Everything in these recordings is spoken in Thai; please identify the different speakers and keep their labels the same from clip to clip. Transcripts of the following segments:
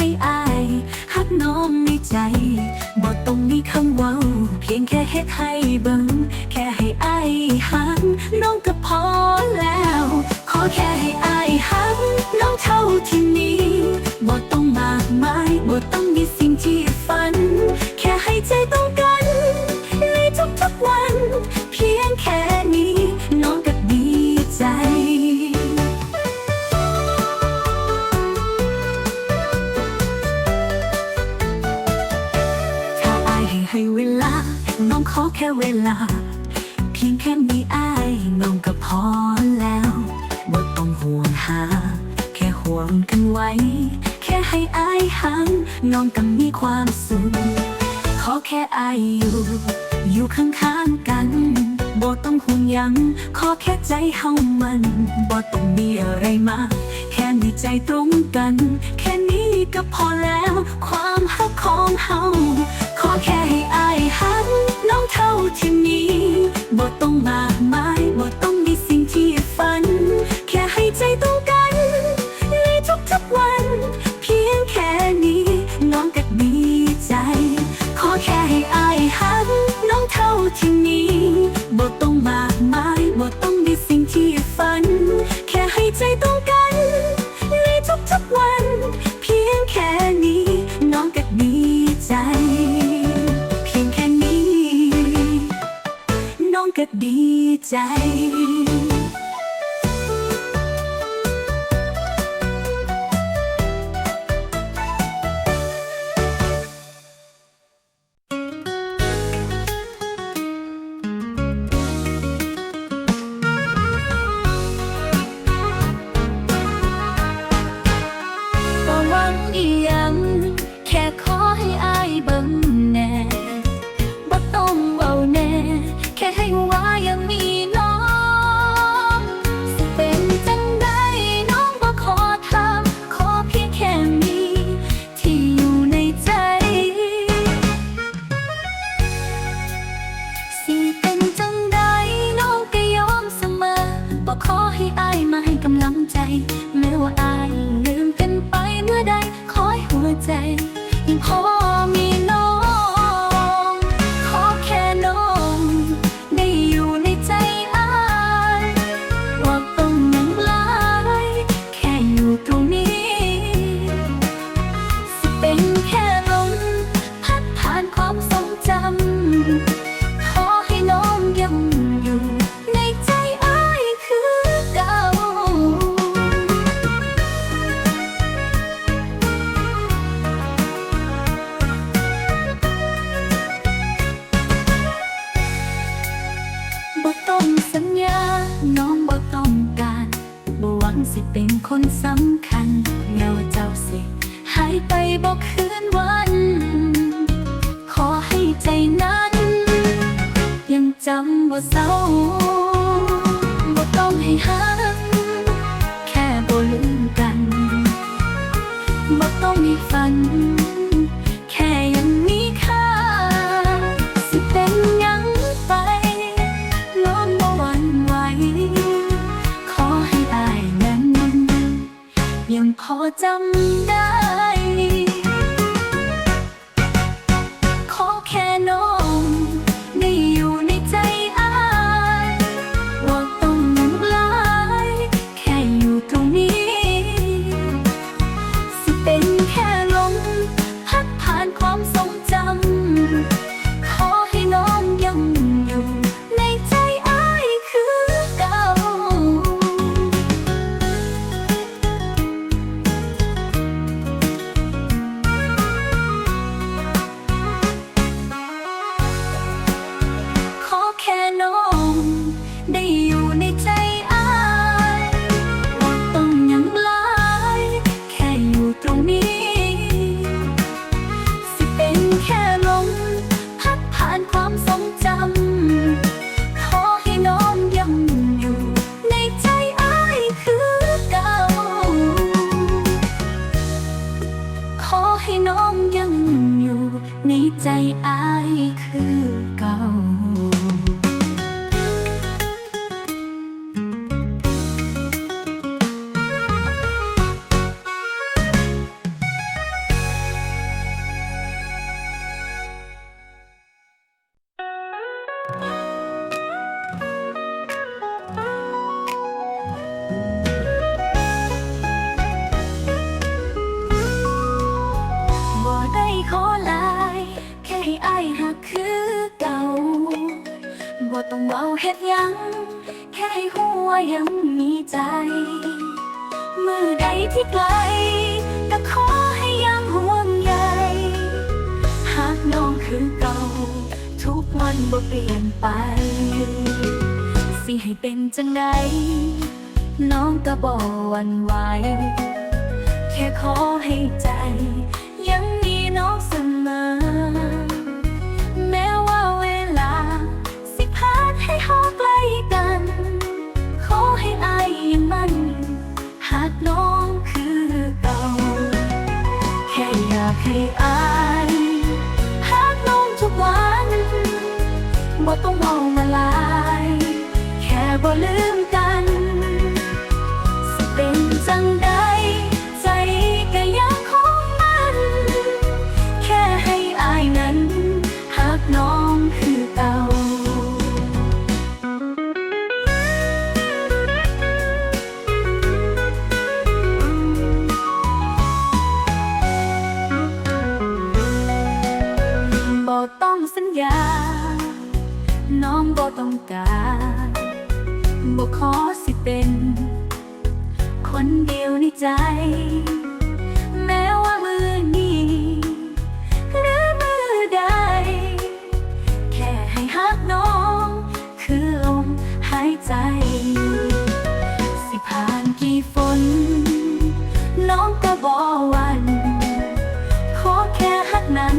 Speaker 1: ให้อายฮักน้องในใจบ่ต้องมีคำว้า เพียงแค่เฮ็ดให้เบิ่งแค่ให้อายฮักน้องก็พอแล้ว ขอแค่ให้อายฮักน้องเท่าที่มีบ่ต้องมากมายบ่ต้องมีสิ่งที่ฝัน แค่ให้ใจ เวลา น้องขอแค่เวลา เพียงแค่มีอายน้องก็พอแล้วบ่ต้องห่วงหา แค่ห่วงกันไว้ แค่ให้อายหังน้องก็มีความสุขขอแค่อายอยู่ อยู่ข้างๆกันบ่ต้องห่วงยัง ขอแค่ใจเฮามันบ่ต้องมีอะไรมาแค่มีใจตรงกัน แค่นี้ ก็พอแล้ว ความหักของเฮาขอแค่ให้อายหักน้องเท่าที่มีบ่ต้องมากมาย หากคือเก่าบ่ต้องเว้าเฮ็ดยัง แค่ให้หัวยังมีใจ มือใดที่ไกลก็ขอให้ยังห่วงใยหากน้องคือเก่า ทุกวันบ่เปลี่ยนไป สิให้เป็นจังใดน้องก็บ่วันไหวแค่ขอให้ใจ ยังมีน้องเสมอ น้องคือเก่าแค่อยากให้อายหากน้องทุกวันบ่ต้องมองมาลาย แค่บ่ลืม ฝน น้องก็บอหวัน ขอแค่ฮักนั้น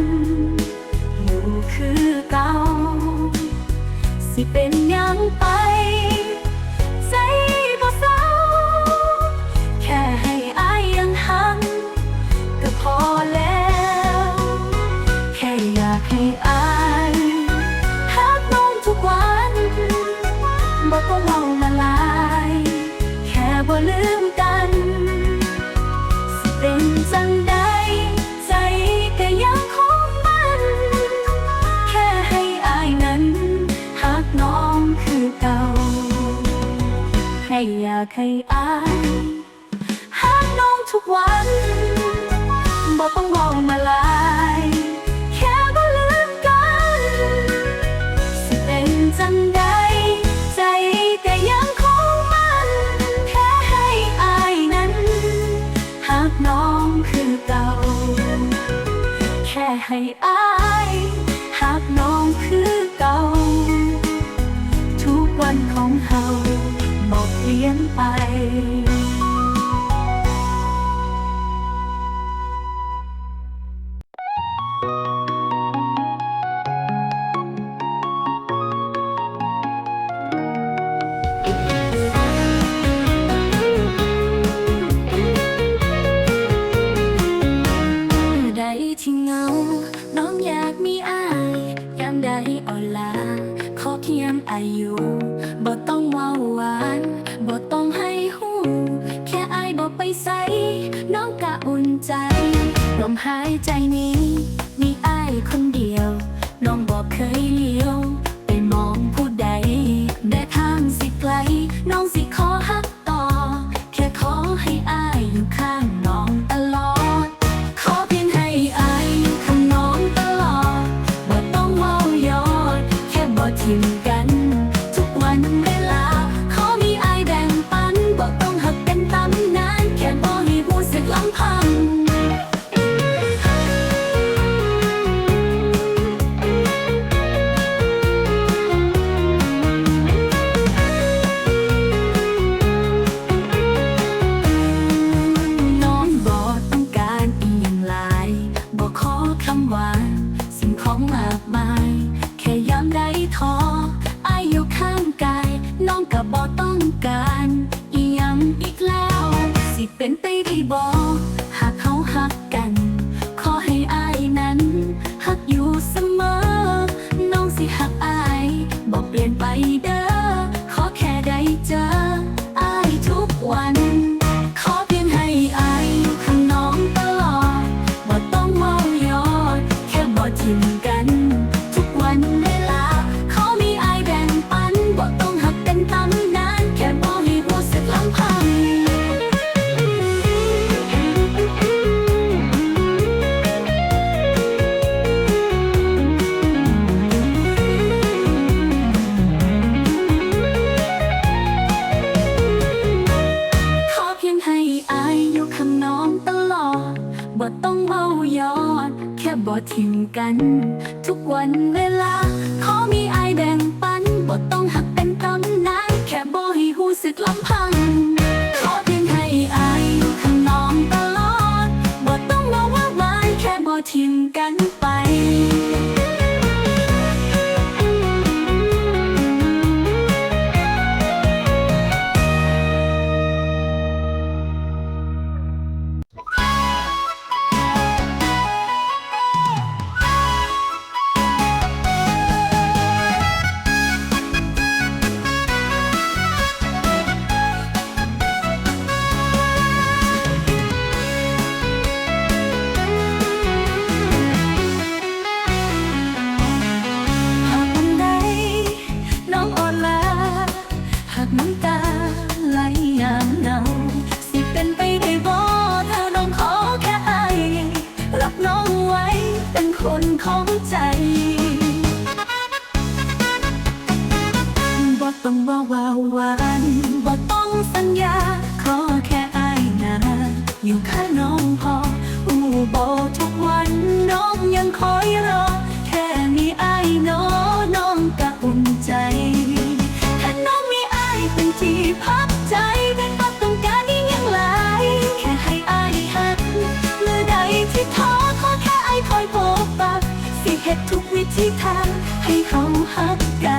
Speaker 1: อยู่คือเก่า สิเป็นยังไป ใจบ่เศร้า แค่ให้อายยังหักก็พอแล้ว แค่อยากให้อายหักน้องทุกวันบ่ต้องเว้าากให้อายหักน้องทุกวันบ่ต้องมองมาลาย แค่บ่ลืมกัน สิเป็นจังใดใจก็ยังคงมันแค่ให้อายนั้นหักน้องคือเก่า แค่ให้อาย บอกเปลี่ยนไปเอใดที่เงา น้องอยากมีอายยามใดอ่อนลาขอเพียงอายุบ่ต้องเว้าหวาน ใส น้องกะอุ่นใจ ลมหายใจนี้ มีอายคนเดียว น้องบอกเคยเลี การ ไป ที่ทำให้เขาหักกัน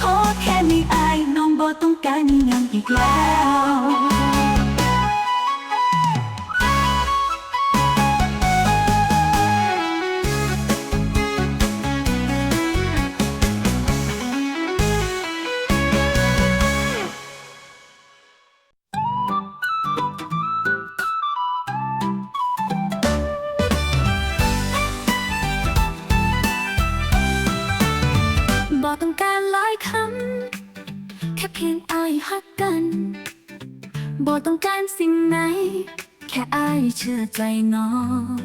Speaker 1: ขอแค่มีอายน้องบ่ต้องการยังอีกแล้ว ลน้อง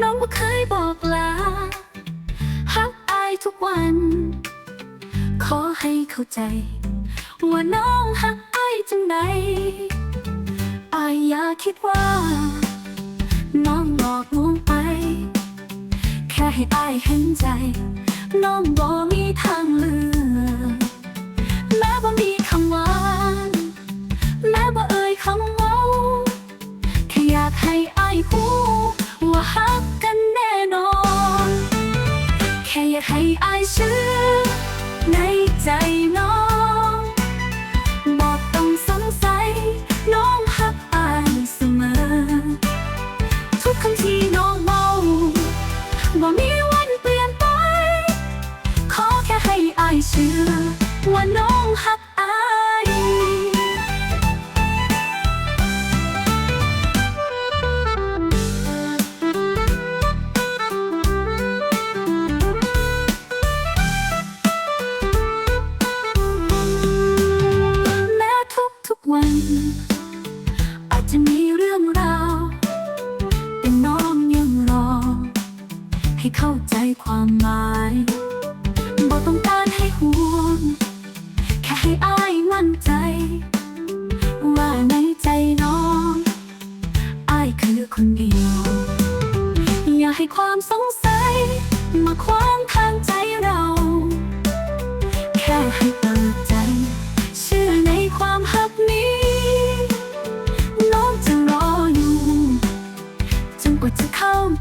Speaker 1: น้องบ่เคยบอกลาฮักอายทุกวัน ขอให้เข้าใจ ว่าน้องฮักอายจังไหนอายอย่าคิดว่า น้องหลอกลวงไป แค่ให้อายเห็นใจ น้องบอกมีทางเลือกแม้บ่มีคำหวานแม้บ่เอ่ยคำ ว่าฮักกันแน่นอน แค่อยากให้อายเชื่อในใจน้อง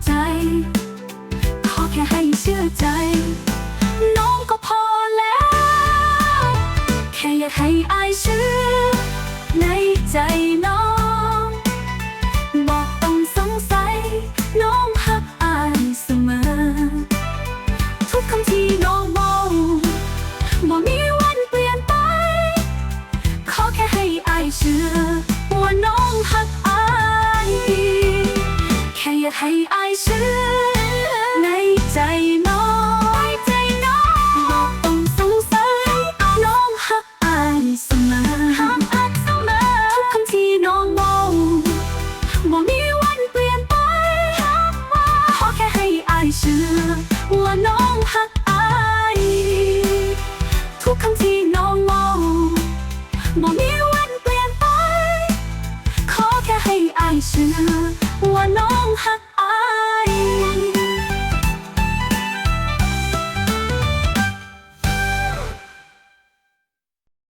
Speaker 1: ใจ ขอแค่ให้เชื่อใจ น้องก็พอแล้ว แค่อยากให้ไอ